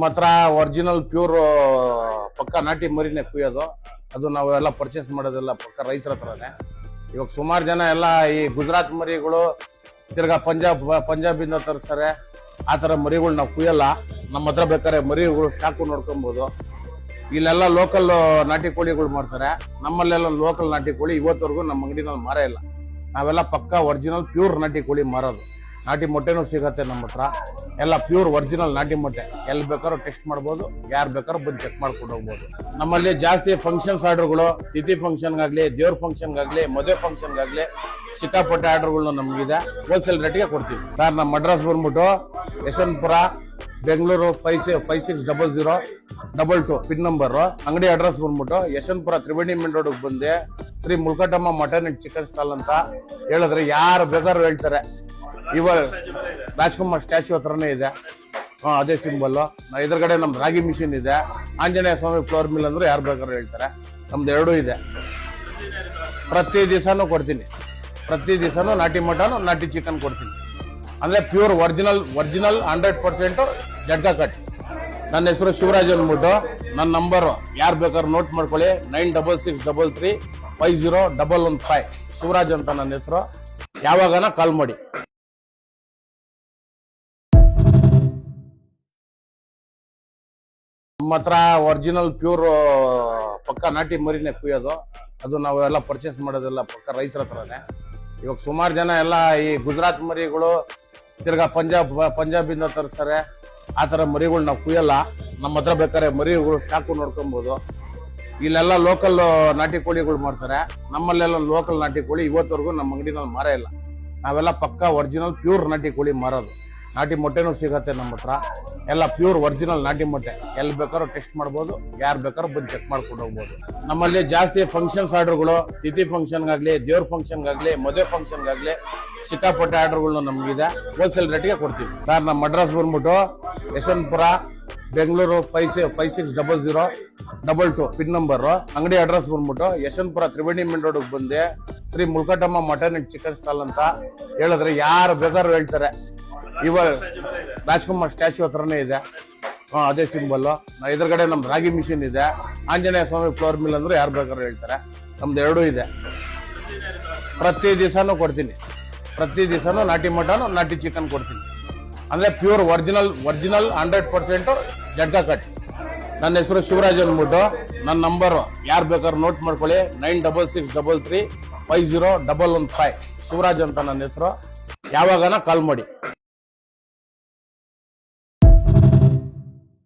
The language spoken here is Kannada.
ನಮ್ಮ ಹತ್ರ ಒರಿಜಿನಲ್ ಪ್ಯೂರ್ ಪಕ್ಕ ನಾಟಿ ಮರಿನೇ ಕುಯ್ಯೋದು. ಅದು ನಾವು ಎಲ್ಲ ಪರ್ಚೇಸ್ ಮಾಡೋದೆಲ್ಲ ಪಕ್ಕ ರೈತರ ಹತ್ರನೇ. ಇವಾಗ ಸುಮಾರು ಜನ ಎಲ್ಲ ಈ ಗುಜರಾತ್ ಮರಿಗಳು, ತಿರ್ಗಾ ಪಂಜಾಬ್, ಪಂಜಾಬಿಂದ ತರಿಸ್ತಾರೆ. ಆ ಥರ ಮರಿಗಳು ನಾವು ಕುಯ್ಯಲ್ಲ. ನಮ್ಮ ಹತ್ರ ಬೇಕಾದ್ರೆ ಮರಿಗಳು ಸ್ಟಾಕು ನೋಡ್ಕೊಬೋದು. ಇಲ್ಲೆಲ್ಲ ಲೋಕಲ್ ನಾಟಿ ಕೋಳಿಗಳು ಮಾಡ್ತಾರೆ ನಮ್ಮಲ್ಲೆಲ್ಲ ಲೋಕಲ್ ನಾಟಿ ಕೋಳಿ ಇವತ್ತವರೆಗೂ ನಮ್ಮ ಅಂಗಡಿನಲ್ಲಿ ಮಾರೇ ಇಲ್ಲ. ನಾವೆಲ್ಲ ಪಕ್ಕ ಒರಿಜಿನಲ್ ಪ್ಯೂರ್ ನಾಟಿ ಕೋಳಿ ಮಾರೋದು. ನಾಟಿ ಮೊಟ್ಟೆನೂ ಸಿಗತ್ತೆ ನಮ್ಮ ಹತ್ರ. ಎಲ್ಲ ಪ್ಯೂರ್ ಒರಿಜಿನಲ್ ನಾಟಿ ಮೊಟ್ಟೆ. ಎಲ್ಲಿ ಬೇಕಾದ್ರೂ ಟೆಸ್ಟ್ ಮಾಡ್ಬೋದು, ಯಾರು ಬೇಕಾದ್ರೂ ಬಂದು ಚೆಕ್ ಮಾಡ್ಕೊಂಡು ಹೋಗ್ಬೋದು. ನಮ್ಮಲ್ಲಿ ಜಾಸ್ತಿ ಫಂಕ್ಷನ್ಸ್ ಆರ್ಡರ್ಗಳು ತಿಥಿ ಫಂಕ್ಷನ್ಗಾಗಲಿ ದೇವ್ರ ಫಂಕ್ಷನ್ಗಾಗಲಿ ಮದುವೆ ಫಂಕ್ಷನ್ಗಾಗಲಿ ಸಿಕ್ಕಾಪಟ್ಟೆ ಆರ್ಡರ್ಗಳು ನಮಗಿದೆ. ಹೋಲ್ಸೇಲ್ ರೇಟ್ಗೆ ಕೊಡ್ತೀವಿ. ಸರ್, ನಮ್ಮ ಅಡ್ರೆಸ್ ಬಂದ್ಬಿಟ್ಟು Yeshwanthpur, Bengaluru five C five six double zero double two pin number ಅಂಗಡಿ ಅಡ್ರೆಸ್ ಬಂದ್ಬಿಟ್ಟು ಯಶವಂತಪುರ ತ್ರಿವೇಣಿ ಮೇನ್ ರೋಡ್ಗೆ ಬಂದೆ Shri Mulkatamma mutton and chicken stall ಅಂತ ಹೇಳಿದ್ರೆ ಯಾರು ಬೇಕಾದ್ರೂ ಹೇಳ್ತಾರೆ. ಇವಾಗ ರಾಜ್ಕುಮಾರ್ ಸ್ಟ್ಯಾಚ್ಯೂ ಹತ್ರನೇ ಇದೆ. ಹಾಂ, ಅದೇ ಸಿಂಬಲ್ಲು ಎದುರುಗಡೆ ನಮ್ಮ ರಾಗಿ ಮಿಷಿನ್ ಇದೆ. ಆಂಜನೇಯ ಸ್ವಾಮಿ ಫ್ಲೋರ್ ಮಿಲ್ ಅಂದ್ರೆ ಯಾರು ಬೇಕಾದ್ರೂ ಹೇಳ್ತಾರೆ. ನಮ್ದು ಎರಡೂ ಇದೆ. ಪ್ರತಿ ದಿವಸನೂ ಕೊಡ್ತೀನಿ. ಪ್ರತಿ ದಿವಸನೂ ನಾಟಿ ಮಟನ್, ನಾಟಿ ಚಿಕನ್ ಕೊಡ್ತೀನಿ. ಅಂದರೆ pure original original hundred percent ಜಡ್ಡ cut ನನ್ನ ಹೆಸರು ಶಿವರಾಜ್ ಅಂದ್ಬಿಟ್ಟು ನನ್ನ ನಂಬರು ಯಾರು ಬೇಕಾದ್ರೂ ನೋಟ್ ಮಾಡ್ಕೊಳ್ಳಿ. Nine double six double three five zero double one five Shivraj ಅಂತ ನನ್ನ ಹೆಸರು. ಯಾವಾಗನ ಕಾಲ್ ಮಾಡಿ. ನಮ್ಮ ಹತ್ರ ಒರಿಜಿನಲ್ ಪ್ಯೂರ್ ಪಕ್ಕ ನಾಟಿ ಮರಿನೇ ಕುಯ್ಯೋದು. ಅದು ನಾವೆಲ್ಲ ಪರ್ಚೇಸ್ ಮಾಡೋದೆಲ್ಲ ಪಕ್ಕ ರೈತರ ಹತ್ರನೇ. ಇವಾಗ ಸುಮಾರು ಜನ ಎಲ್ಲ ಈ ಗುಜರಾತ್ ಮರಿಗಳು, ತಿರ್ಗಾ ಪಂಜಾಬ್, ಪಂಜಾಬಿಂದ ತರಿಸ್ತಾರೆ. ಆ ಥರ ಮರಿಗಳು ನಾವು ಕುಯ್ಯಲ್ಲ. ನಮ್ಮ ಹತ್ರ ಬೇಕಾದ್ರೆ ಮರಿಗಳು ಸ್ಟಾಕು ನೋಡ್ಕೊಬೋದು. ಇಲ್ಲೆಲ್ಲ ಲೋಕಲ್ ನಾಟಿ ಕೋಳಿಗಳು ಮಾಡ್ತಾರೆ ನಮ್ಮಲ್ಲೆಲ್ಲ ಲೋಕಲ್ ನಾಟಿ ಕೋಳಿ ಇವತ್ತವರೆಗೂ ನಮ್ಮ ಅಂಗಡಿನಲ್ಲಿ ಮಾರೇ ಇಲ್ಲ. ನಾವೆಲ್ಲ ಪಕ್ಕ ಒರಿಜಿನಲ್ ಪ್ಯೂರ್ ನಾಟಿ ಕೋಳಿ ಮಾರೋದು. ನಾಟಿ ಮೊಟ್ಟೆನೂ ಸಿಗತ್ತೆ ನಮ್ಮ ಹತ್ರ. ಎಲ್ಲ ಪ್ಯೂರ್ ಒರಿಜಿನಲ್ ನಾಟಿ ಮೊಟ್ಟೆ. ಎಲ್ಲಿ ಬೇಕಾದ್ರೂ ಟೆಸ್ಟ್ ಮಾಡ್ಬೋದು, ಯಾರು ಬೇಕಾದ್ರೂ ಬಂದು ಚೆಕ್ ಮಾಡ್ಕೊಂಡು ಹೋಗ್ಬೋದು. ನಮ್ಮಲ್ಲಿ ಜಾಸ್ತಿ ಫಂಕ್ಷನ್ಸ್ ಆರ್ಡರ್ಗಳು ತಿಥಿ ಫಂಕ್ಷನ್ಗಾಗಲಿ ದೇವ್ರ ಫಂಕ್ಷನ್ಗಾಗಲಿ ಮದುವೆ ಫಂಕ್ಷನ್ಗಾಗಲಿ ಸಿಕ್ಕಾಪಟ್ಟೆ ಆರ್ಡರ್ಗಳು ನಮಗಿದೆ. ಹೋಲ್ಸೇಲ್ ರೇಟ್ಗೆ ಕೊಡ್ತೀವಿ. ಸರ್ ನಮ್ಮ ಅಡ್ರೆಸ್ ಬಂದ್ಬಿಟ್ಟು Yeshwanthpur, Bengaluru five C five six double zero double two pin number ಅಂಗಡಿ ಅಡ್ರೆಸ್ ಬಂದ್ಬಿಟ್ಟು ಯಶವಂತಪುರ ತ್ರಿವೇಣಿ ಮೇನ್ ರೋಡ್ಗೆ ಬಂದೆ Shri Mulkatamma mutton and chicken stall ಅಂತ ಹೇಳಿದ್ರೆ ಯಾರು ಬೇಕಾದ್ರೂ ಹೇಳ್ತಾರೆ. ಇವಾಗ ರಾಜ್ಕುಮಾರ್ ಸ್ಟ್ಯಾಚ್ಯೂ ಹತ್ರನೇ ಇದೆ. ಹಾಂ, ಅದೇ ಸಿಂಬಲ್ ಎದುರುಗಡೆ ನಮ್ಮ ರಾಗಿ ಮಿಷಿನ್ ಇದೆ. ಆಂಜನೇಯ ಸ್ವಾಮಿ ಫ್ಲೋರ್ ಮಿಲ್ ಅಂದ್ರೆ ಯಾರು ಬೇಕಾದ್ರೂ ಹೇಳ್ತಾರೆ. ನಮ್ದು ಎರಡೂ ಇದೆ. ಪ್ರತಿ ದಿವಸನೂ ಕೊಡ್ತೀನಿ. ಪ್ರತಿ ದಿವಸನೂ ನಾಟಿ ಮಟನ್, ನಾಟಿ ಚಿಕನ್ ಕೊಡ್ತೀನಿ. ಅಂದರೆ pure original original hundred percent ಜಡ್ಡ cut ನನ್ನ ಹೆಸರು ಶಿವರಾಜ್ ಅಂದ್ಬಿಟ್ಟು ನನ್ನ ನಂಬರು ಯಾರು ಬೇಕಾದ್ರೂ ನೋಟ್ ಮಾಡ್ಕೊಳ್ಳಿ. Nine double six double three five zero double one five Shivraj ಅಂತ ನನ್ನ ಹೆಸರು. ಯಾವಾಗನ ಕಾಲ್ ಮಾಡಿ.